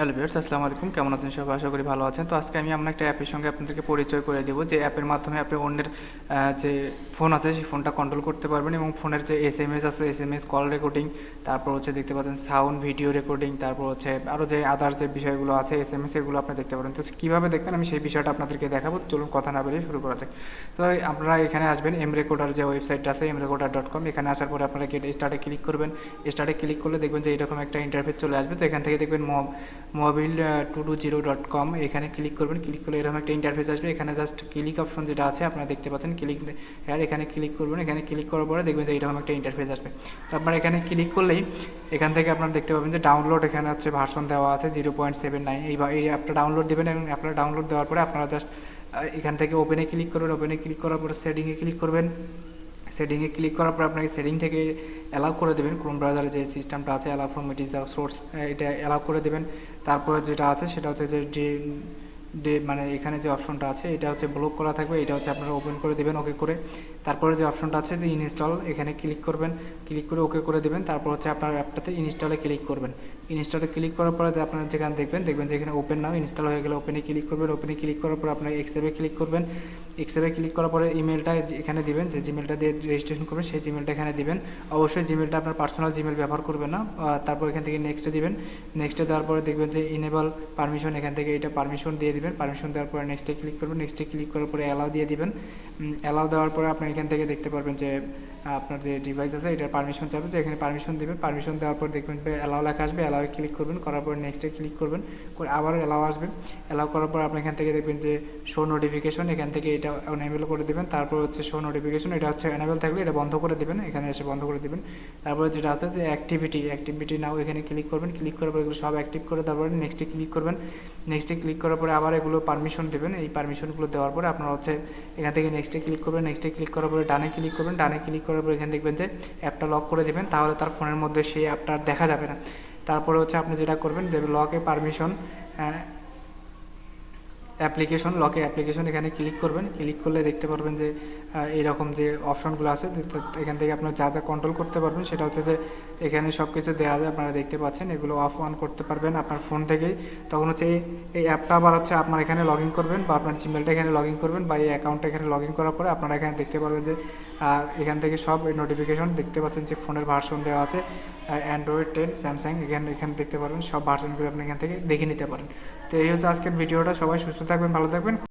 Hello viewers, আসসালামু আলাইকুম। কেমন আছেন সবাই? আশা করি ভালো আছেন। তো আজকে আমি এমন একটা অ্যাপের সঙ্গে আপনাদেরকে পরিচয় করে দেবো। যে অ্যাপের মাধ্যমে আপনি অন্যের যে ফোন আছে, সেই ফোনটা কন্ট্রোল করতে পারবেন এবং ফোনের যে এস এম এস আছে S M S call recording তারপর হচ্ছে দেখতে পাচ্ছেন সাউন্ড ভিডিও রেকর্ডিং তারপর হচ্ছে আরও যে আদার যে বিষয়গুলো আছে এস এম এস এগুলো আপনি দেখতে পারেন। তো কীভাবে দেখবেন, আমি সেই বিষয়টা আপনাদেরকে দেখাবো। চলুন কথা না বেরিয়ে শুরু করা যাক। তো আপনারা এখানে আসবেন এম রেকর্ডার যে ওয়েবসাইটটা আছে এম রেকর্ডার ডট কম এখানে আসার পরে আপনারা স্টার্টে ক্লিক করবেন। স্টার্টে ক্লিক করলে দেখবেন যে এরকম একটা ইন্টারফেস চলে আসবে। তো এখান থেকে দেখবেন mobile two two zero dot com এখানে ক্লিক করবেন ক্লিক করলে এরকম একটা ইন্টারফেস আসবে। এখানে জাস্ট ক্লিক অপশন যেটা আছে, আপনারা দেখতে পাচ্ছেন ক্লিক হ্যাঁ এখানে ক্লিক করবেন, এখানে ক্লিক করার পরে দেখবেন যে এরকম একটা ইন্টারফেস আসবে। তো আপনারা এখানে ক্লিক করলেই এখান থেকে আপনারা দেখতে পাবেন যে ডাউনলোড এখানে হচ্ছে ভার্সন দেওয়া আছে জিরো পয়েন্ট সেভেন নাইন এই অ্যাপটা ডাউনলোড দেবেন এবং আপনারা ডাউনলোড দেওয়ার পরে আপনারা জাস্ট এখান থেকে ওপেনে ক্লিক করবেন ওপেনে ক্লিক করার পরে সেটিংয়ে ক্লিক করবেন। সেটিংয়ে ক্লিক করার পর আপনাকে সেটিং থেকে অ্যালাউ করে দেবেন। ক্রোম ব্রাউজারে যে সিস্টেমটা আছে allow from it is the source এটা অ্যালাউ করে দেবেন। তারপরে যেটা আছে, সেটা হচ্ছে যে ডে- মানে এখানে যে অপশনটা আছে, এটা হচ্ছে ব্লক করা থাকবে। এটা হচ্ছে আপনারা ওপেন করে দেবেন ওকে করে। তারপরে যে অপশনটা আছে, যে ইনস্টল এখানে ক্লিক করবেন। ক্লিক করে ওকে করে দেবেন। তারপর হচ্ছে আপনার অ্যাপটাতে ইনস্টলে ক্লিক করবেন। ইনস্টলে ক্লিক করার পরে আপনারা যেখানে দেখবেন দেখবেন যে এখানে ওপেন নাও ইনস্টল হয়ে গেলে ওপেনে ক্লিক করবেন। ওপেনে ক্লিক করার পর আপনার এক্সেপে ক্লিক করবেন। এক্সেপে ক্লিক করার পরে ইমেলটা এখানে দিবেন, যে জিমেলটা দিয়ে রেজিস্ট্রেশন করবেন, সেই জিমেলটা এখানে দিবেন। অবশ্যই জিমেলটা আপনার পার্সোনাল জিমেল ব্যবহার করবেন না। তারপর এখান থেকে নেক্সটে দিবেন। নেক্সটে দেওয়ার পরে দেখবেন যে ইনেবল পারমিশন এখান থেকে এটা পারমিশন দিয়ে দিবেন। পারমিশন দেওয়ার পরে নেক্সটে ক্লিক করবেন। নেক্সটে ক্লিক করার পরে অ্যালাউ দিয়ে দিবেন। অ্যালাউ দেওয়ার পরে আপনি এখান থেকে দেখতে পারবেন যে আপনার যে ডিভাইস আছে, এটার পারমিশন চাবে তো এখানে পারমিশন দিবেন পারমিশন দেওয়ার পর দেখবেন অ্যালাউ লেখা আসবে অ্যালাউ ক্লিক করবেন, করার পর নেক্সটে ক্লিক করবেন, করে আবার অ্যালাউ আসবে। অ্যালাউ করার পর আপনি এখান থেকে দেখবেন যে শো নোটিফিকেশন এখান থেকে এটা এনেবেল করে দেবেন। তারপর হচ্ছে শো নোটিফিকেশন এটা হচ্ছে এনেবেল থাকলে এটা বন্ধ করে দেবেন, এখানে এসে বন্ধ করে দেবেন। তারপর যেটা আছে যে অ্যাক্টিভিটি অ্যাক্টিভিটি নাও এখানে ক্লিক করবেন ক্লিক করার পর এগুলো সব অ্যাক্টিভ করে তারপরে নেক্সটে ক্লিক করবেন। নেক্সটে ক্লিক করার পরে আবার এগুলো পারমিশন দেবেন। এই পারমিশনগুলো দেওয়ার পরে আপনারা হচ্ছে এখান থেকে নেক্সটে ক্লিক করবেন নেক্সটে ক্লিক করার পরে ডানে ক্লিক করবেন, ডানে ক্লিক করার পরে এখানে দেখবেন যে অ্যাপটা লক করে দেবেন, তাহলে তার ফোনের মধ্যে সেই অ্যাপটা আর দেখা যাবে না। তারপরে হচ্ছে আপনি যেটা করবেন লকে পারমিশন অ্যাপ্লিকেশন লকে অ্যাপ্লিকেশন এখানে ক্লিক করবেন। ক্লিক করলে দেখতে পারবেন যে আহ, এইরকম যে অপশনগুলো আছে এখান থেকে আপনার যা যা কন্ট্রোল করতে পারবেন সেটা হচ্ছে যে এখানে সব কিছু দেওয়া যায় আপনারা দেখতে পাচ্ছেন এগুলো অফ অন করতে পারবেন আপনার ফোন থেকেই। তখন হচ্ছে এই- এই অ্যাপটা আবার হচ্ছে আপনার এখানে লগ ইন করবেন বা আপনার জিমেলটা এখানে লগ ইন করবেন বা এই অ্যাকাউন্টটা এখানে লগ ইন করার পরে আপনারা এখানে দেখতে পারবেন যে এখান থেকে সব নোটিফিকেশন দেখতে পাচ্ছেন যে ফোনের ভার্সন দেওয়া আছে অ্যান্ড্রয়েড টেন স্যামসাং এখানে এখানে দেখতে পারবেন সব ভার্সনগুলো আপনি এখান থেকে দেখে নিতে পারেন। তো এই হচ্ছে আজকের ভিডিওটা। সবাই সুস্থ থাকবেন ভালো থাকবেন।